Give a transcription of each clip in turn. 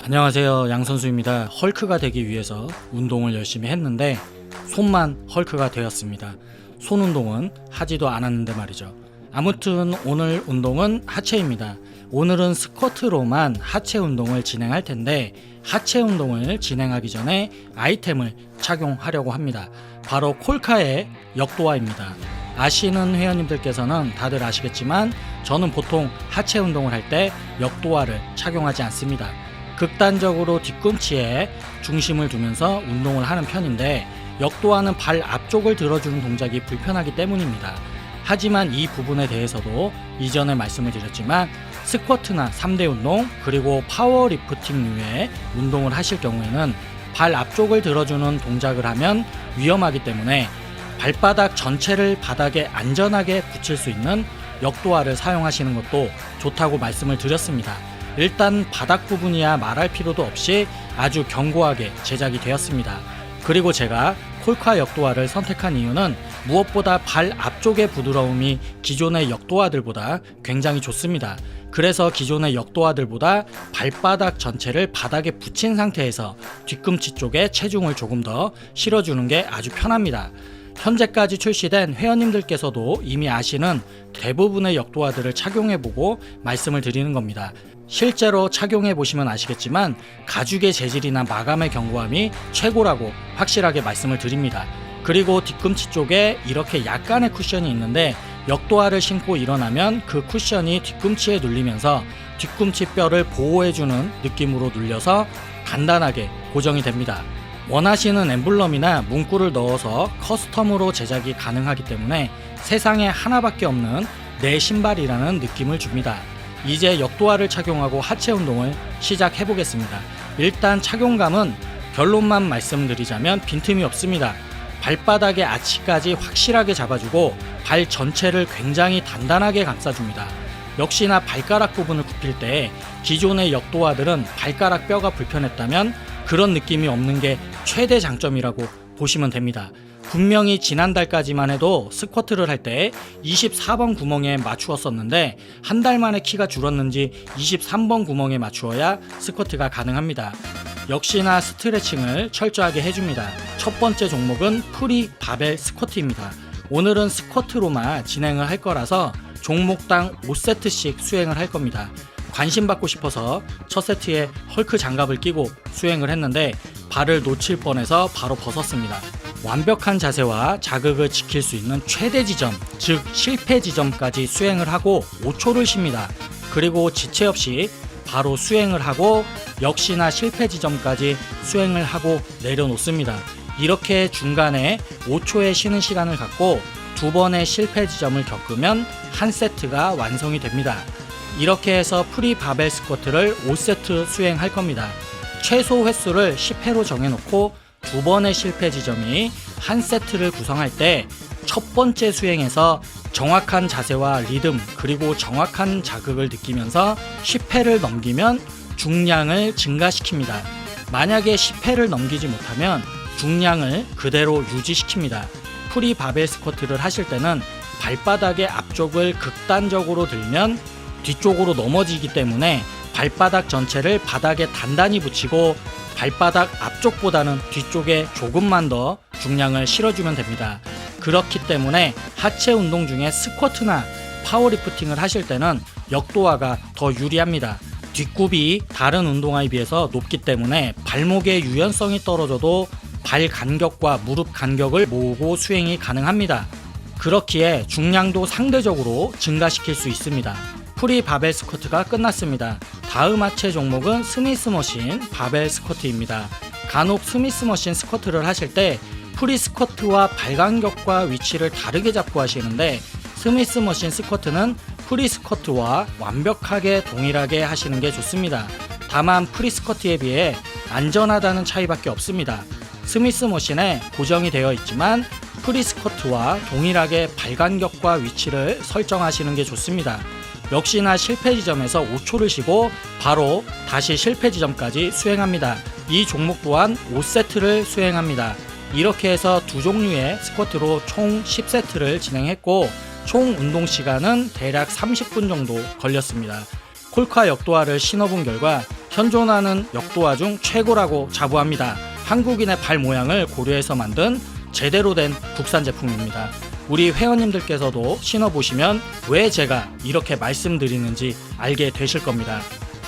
안녕하세요. 양선수입니다. 헐크가 되기 위해서 운동을 열심히 했는데 손만 헐크가 되었습니다. 손 운동은 하지도 않았는데 말이죠. 아무튼 오늘 운동은 하체입니다. 오늘은 스쿼트로만 하체 운동을 진행할 텐데 하체 운동을 진행하기 전에 아이템을 착용하려고 합니다. 바로 콜카의 역도화입니다. 아시는 회원님들께서는 다들 아시겠지만 저는 보통 하체 운동을 할 때 역도화를 착용하지 않습니다. 극단적으로 뒤꿈치에 중심을 두면서 운동을 하는 편인데 역도화는 발 앞쪽을 들어주는 동작이 불편하기 때문입니다. 하지만 이 부분에 대해서도 이전에 말씀을 드렸지만 스쿼트나 3대 운동 그리고 파워 리프팅류의 운동을 하실 경우에는 발 앞쪽을 들어주는 동작을 하면 위험하기 때문에 발바닥 전체를 바닥에 안전하게 붙일 수 있는 역도화를 사용하시는 것도 좋다고 말씀을 드렸습니다. 일단 바닥 부분이야 말할 필요도 없이 아주 견고하게 제작이 되었습니다. 그리고 제가 콜카 역도화를 선택한 이유는 무엇보다 발 앞쪽의 부드러움이 기존의 역도화들보다 굉장히 좋습니다. 그래서 기존의 역도화들보다 발바닥 전체를 바닥에 붙인 상태에서 뒤꿈치 쪽에 체중을 조금 더 실어주는 게 아주 편합니다. 현재까지 출시된 회원님들께서도 이미 아시는 대부분의 역도화들을 착용해보고 말씀을 드리는 겁니다. 실제로 착용해 보시면 아시겠지만 가죽의 재질이나 마감의 견고함이 최고라고 확실하게 말씀을 드립니다. 그리고 뒤꿈치 쪽에 이렇게 약간의 쿠션이 있는데 역도화를 신고 일어나면 그 쿠션이 뒤꿈치에 눌리면서 뒤꿈치 뼈를 보호해주는 느낌으로 눌려서 단단하게 고정이 됩니다. 원하시는 엠블럼이나 문구를 넣어서 커스텀으로 제작이 가능하기 때문에 세상에 하나밖에 없는 내 신발이라는 느낌을 줍니다. 이제 역도화를 착용하고 하체 운동을 시작해 보겠습니다. 일단 착용감은 결론만 말씀드리자면 빈틈이 없습니다. 발바닥의 아치까지 확실하게 잡아주고 발 전체를 굉장히 단단하게 감싸줍니다. 역시나 발가락 부분을 굽힐 때 기존의 역도화들은 발가락 뼈가 불편했다면 그런 느낌이 없는 게 최대 장점이라고 보시면 됩니다. 분명히 지난달까지만 해도 스쿼트를 할 때 24번 구멍에 맞추었었는데 한 달 만에 키가 줄었는지 23번 구멍에 맞추어야 스쿼트가 가능합니다. 역시나 스트레칭을 철저하게 해줍니다. 첫 번째 종목은 프리 바벨 스쿼트입니다. 오늘은 스쿼트로만 진행을 할 거라서 종목당 5세트씩 수행을 할 겁니다. 관심 받고 싶어서 첫 세트에 헐크 장갑을 끼고 수행을 했는데 발을 놓칠 뻔해서 바로 벗었습니다. 완벽한 자세와 자극을 지킬 수 있는 최대 지점, 즉 실패 지점까지 수행을 하고 5초를 쉽니다. 그리고 지체 없이 바로 수행을 하고 역시나 실패 지점까지 수행을 하고 내려놓습니다. 이렇게 중간에 5초의 쉬는 시간을 갖고 두 번의 실패 지점을 겪으면 한 세트가 완성이 됩니다. 이렇게 해서 프리 바벨 스쿼트를 5세트 수행할 겁니다. 최소 횟수를 10회로 정해놓고 두 번의 실패 지점이 한 세트를 구성할 때 첫 번째 수행에서 정확한 자세와 리듬 그리고 정확한 자극을 느끼면서 10회를 넘기면 중량을 증가시킵니다. 만약에 10회를 넘기지 못하면 중량을 그대로 유지시킵니다. 프리 바벨 스쿼트를 하실 때는 발바닥의 앞쪽을 극단적으로 들면 뒤쪽으로 넘어지기 때문에 발바닥 전체를 바닥에 단단히 붙이고 발바닥 앞쪽보다는 뒤쪽에 조금만 더 중량을 실어주면 됩니다. 그렇기 때문에 하체 운동 중에 스쿼트나 파워리프팅을 하실 때는 역도화가 더 유리합니다. 뒷굽이 다른 운동화에 비해서 높기 때문에 발목의 유연성이 떨어져도 발 간격과 무릎 간격을 모으고 수행이 가능합니다. 그렇기에 중량도 상대적으로 증가시킬 수 있습니다. 프리 바벨 스쿼트가 끝났습니다. 다음 하체 종목은 스미스 머신 바벨 스쿼트입니다. 간혹 스미스 머신 스쿼트를 하실 때 프리 스쿼트와 발 간격과 위치를 다르게 잡고 하시는데 스미스 머신 스쿼트는 프리 스쿼트와 완벽하게 동일하게 하시는 게 좋습니다. 다만 프리 스쿼트에 비해 안전하다는 차이밖에 없습니다. 스미스 머신에 고정이 되어 있지만 프리 스쿼트와 동일하게 발 간격과 위치를 설정하시는 게 좋습니다. 역시나 실패 지점에서 5초를 쉬고 바로 다시 실패 지점까지 수행합니다. 이 종목 또한 5세트를 수행합니다. 이렇게 해서 두 종류의 스쿼트로 총 10세트를 진행했고 총 운동 시간은 대략 30분 정도 걸렸습니다. 콜카 역도화를 신어본 결과 현존하는 역도화 중 최고라고 자부합니다. 한국인의 발 모양을 고려해서 만든 제대로 된 국산 제품입니다. 우리 회원님들께서도 신어보시면 왜 제가 이렇게 말씀드리는지 알게 되실 겁니다.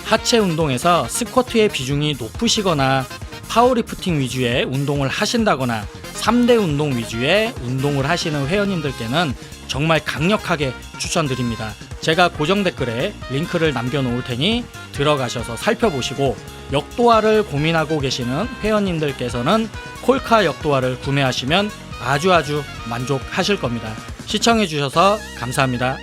하체 운동에서 스쿼트의 비중이 높으시거나 파워리프팅 위주의 운동을 하신다거나 3대 운동 위주의 운동을 하시는 회원님들께는 정말 강력하게 추천드립니다. 제가 고정 댓글에 링크를 남겨놓을 테니 들어가셔서 살펴보시고 역도화를 고민하고 계시는 회원님들께서는 콜카 역도화를 구매하시면 아주 아주 만족하실 겁니다. 시청해주셔서 감사합니다.